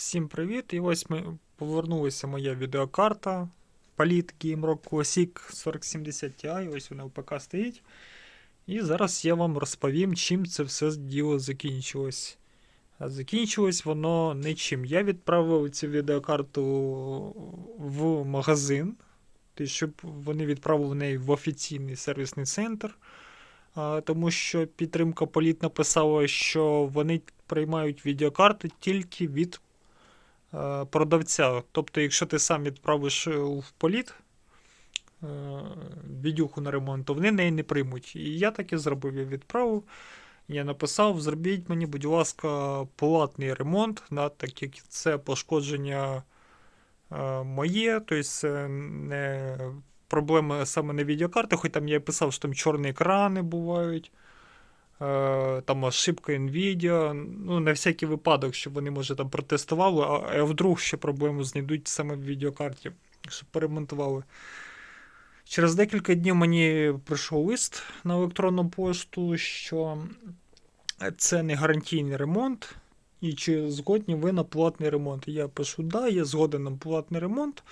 Всім привіт! І ось ми повернулася моя відеокарта Palit Game Rock Classic 4070 Ti. Ось вона в ПК стоїть. І зараз я вам розповім, чим це все діло закінчилось. А закінчилось воно нічим. Я відправив цю відеокарту в магазин, щоб вони відправили неї в офіційний сервісний центр. Тому що підтримка Політ написала, що вони приймають відеокарти тільки від продавця. Тобто, якщо ти сам відправиш е, в політ е, відюху на ремонт, то вони неї не приймуть. І я так і зробив. Я відправив. Я написав: зробіть мені, будь ласка, платний ремонт, да, так як це пошкодження е, моє, тобто не проблема саме не відеокарти, хоч там я писав, що там чорні екрани бувають. Е, там ошибка Nvidia, ну, на всякий випадок, щоб вони, може, там протестували, а, вдруг ще проблему знайдуть саме в відеокарті, щоб поремонтували. Через декілька днів мені прийшов лист на електронну пошту, що це не гарантійний ремонт, і чи згодні ви на платний ремонт. І я пишу, да, я згоден на платний ремонт.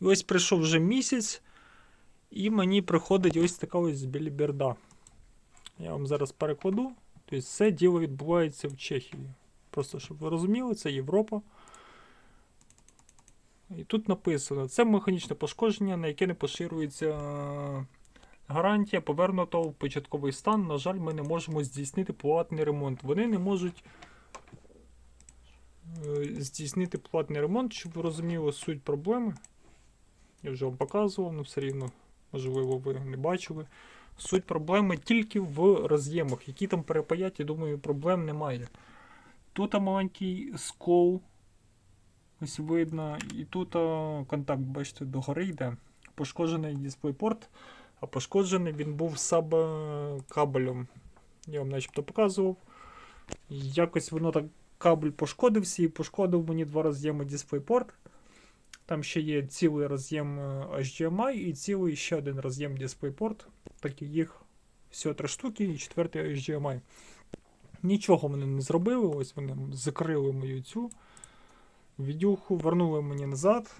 І ось прийшов вже місяць, і мені приходить ось така ось біліберда. Я вам зараз перекладу. Тобто це діло відбувається в Чехії. Просто щоб ви розуміли, це Європа. І тут написано: це механічне пошкодження, на яке не поширюється е, гарантія, повернуто в початковий стан. На жаль, ми не можемо здійснити платний ремонт. Вони не можуть е, здійснити платний ремонт, щоб ви розуміли суть проблеми. Я вже вам показував, але все рівно, можливо, ви не бачили. Суть проблеми тільки в роз'ємах, які там перепаять, я думаю, проблем немає. Тут маленький скол, ось видно, і тут контакт, бачите, догори йде. Пошкоджений дисплейпорт, а пошкоджений він був саб кабелем. Я вам начебто показував. Якось воно так кабель пошкодився і пошкодив мені два роз'єми DisplayPort. Там ще є цілий роз'єм е, HDMI і цілий ще один роз'єм DisplayPort. Так і їх всього три штуки і четвертий HDMI. Нічого вони не зробили. Ось вони закрили мою цю відюху, вернули мені назад.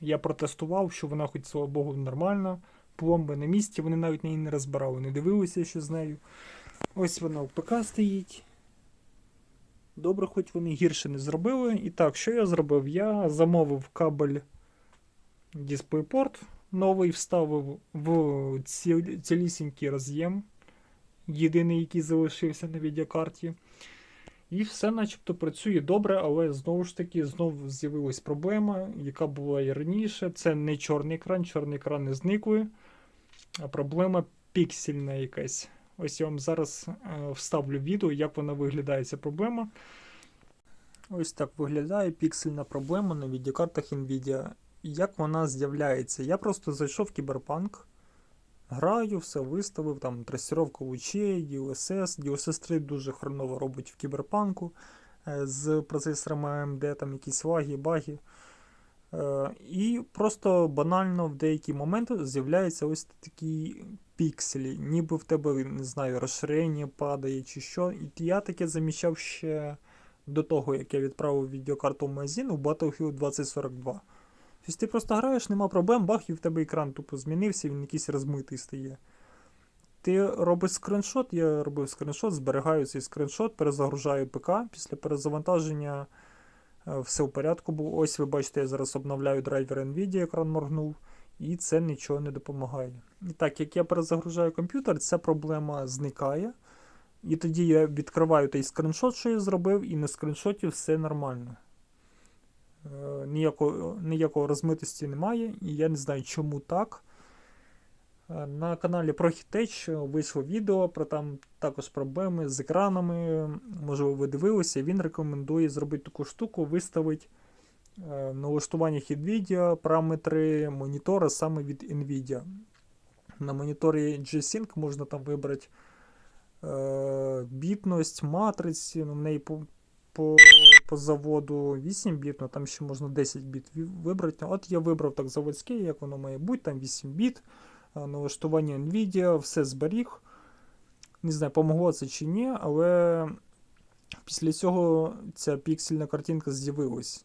Я протестував, що вона, хоч слава Богу, нормальна. Пломби на місці, вони навіть неї не розбирали, не дивилися, що з нею. Ось вона в ПК стоїть. Добре, хоч вони гірше не зробили. І так, що я зробив? Я замовив кабель DisplayPort новий, вставив в ці- цілісінький роз'єм, єдиний, який залишився на відеокарті. І все начебто працює добре, але знову ж таки знову з'явилась проблема, яка була і раніше. Це не чорний екран, чорний екран не зникли, а проблема піксельна якась. Ось я вам зараз е, вставлю відео, як вона виглядає ця проблема. Ось так виглядає піксельна проблема на відеокартах Nvidia. Як вона з'являється? Я просто зайшов в Кіберпанк, граю, все виставив, там трасіровка лучей, DLSS. DLSS 3 дуже хреново робить в Кіберпанку е, з процесорами AMD, там якісь лаги, баги. Е, І просто банально в деякі моменти з'являються ось такі пікселі, ніби в тебе, не знаю, розширення падає чи що. І я таке замічав ще до того, як я відправив відеокарту в магазин у Battlefield 2042. Тобто ти просто граєш, нема проблем, бах, і в тебе екран тупо змінився, він якийсь розмитий стає. Ти робиш скріншот, я робив скріншот, зберігаю цей скріншот, перезагружаю ПК. Після перезавантаження е, все в порядку було. Ось ви бачите, я зараз обновляю драйвер NVIDIA, екран моргнув, і це нічого не допомагає. І так, як я перезагружаю комп'ютер, ця проблема зникає. І тоді я відкриваю той скріншот, що я зробив, і на скріншоті все нормально. Е, Ніякого, ніякого розмитості немає, і я не знаю, чому так. Е, На каналі ProHitech вийшло відео про там також проблеми з екранами. Можливо, ви дивилися. Він рекомендує зробити таку штуку, виставити в налаштуваннях NVIDIA параметри монітора саме від NVIDIA. На моніторі G-Sync можна там вибрати е, бітність, матриці. Ну, в неї по, по, по заводу 8 біт, ну там ще можна 10 біт вибрати. От я вибрав так заводське, як воно має бути, там 8 біт, е, налаштування NVIDIA, все зберіг. Не знаю, помогло це чи ні, але Після цього ця піксельна картинка з'явилась.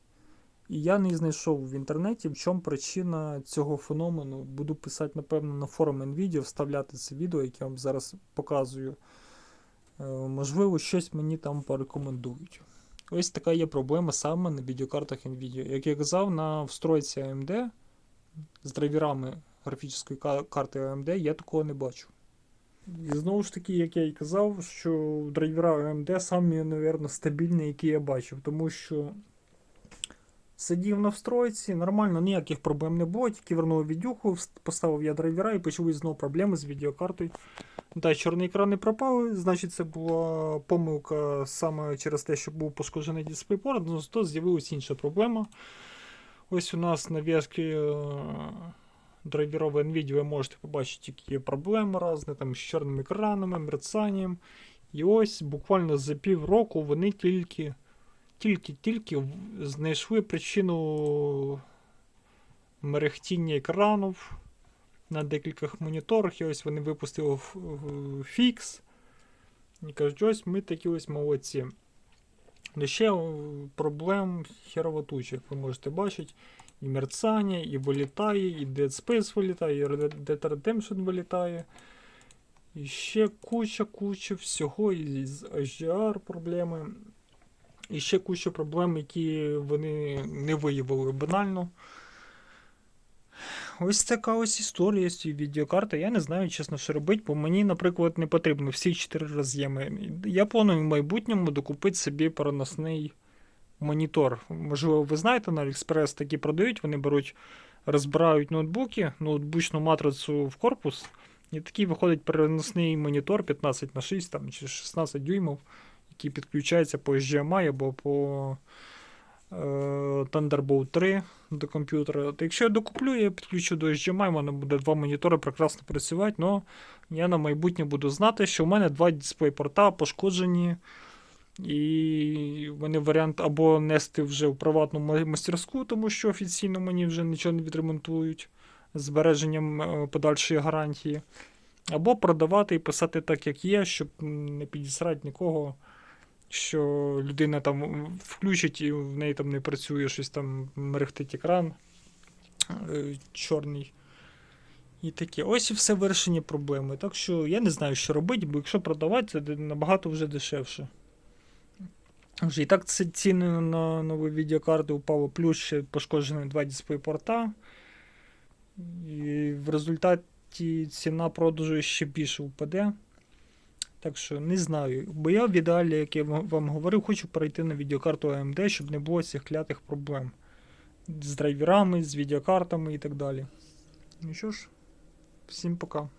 І я не знайшов в інтернеті, в чому причина цього феномену. Буду писати, напевно, на форум NVIDIA, вставляти це відео, яке я вам зараз показую. Е, Можливо, щось мені там порекомендують. Ось така є проблема саме на відеокартах NVIDIA. Як я казав, на встройці AMD з драйверами графічної карти AMD я такого не бачу. І знову ж таки, як я і казав, що драйвера AMD самі, мабуть, стабільні, які я бачив, тому що сидів на встройці, нормально, ніяких проблем не було, тільки вернув відюху, поставив я драйвера і почали знову проблеми з відеокартою. Да, чорні екрани пропали, значить це була помилка саме через те, що був пошкоджений DisplayPort, ну зато з'явилася інша проблема. Ось у нас на в'язки е, драйверов NVIDIA ви можете побачити, які є проблеми різні, там з чорними екранами, мерцанням. І ось буквально за півроку вони тільки тільки-тільки знайшли причину мерехтіння екранів на декількох моніторах. І ось вони випустили фікс. І кажуть, ось ми такі ось молодці. Ну, ще проблем херова туча, як ви можете бачити. І мерцання, і вилітає, і Dead Space вилітає, і Dead Redemption вилітає. І ще куча-куча всього, і з HDR проблеми. І ще куча проблем, які вони не виявили банально. Ось така ось історія з цією відеокартою. Я не знаю, чесно, що робити, бо мені, наприклад, не потрібно всі чотири роз'єми. Я планую в майбутньому докупити собі переносний монітор. Можливо, ви знаєте, на AliExpress такі продають, вони беруть, розбирають ноутбуки, ноутбучну матрицю в корпус, і такий виходить переносний монітор 15 на 6 там, чи 16 дюймів, який підключається по HDMI або по е, Thunderbolt 3 до комп'ютера. От якщо я докуплю, я підключу до HDMI, в мене буде два монітори прекрасно працювати, але я на майбутнє буду знати, що в мене два дисплей-порта пошкоджені. І в мене варіант або нести вже в приватну ма- мастерську, тому що офіційно мені вже нічого не відремонтують з збереженням е, подальшої гарантії. Або продавати і писати так, як є, щоб не підісрати нікого, що людина там включить і в неї там не працює, щось там мерехтить екран е, чорний. І таке. Ось і все вирішення проблеми. Так що я не знаю, що робити, бо якщо продавати, це набагато вже дешевше. Вже і так ці- ціни на нові відеокарти упали, плюс ще пошкоджені два дисплей-порта. І в результаті ціна продажу ще більше впаде. Так що не знаю. Бо я в ідеалі, як я вам говорив, хочу перейти на відеокарту AMD, щоб не було цих клятих проблем. З драйверами, з відеокартами і так далі. Ну що ж, всім пока.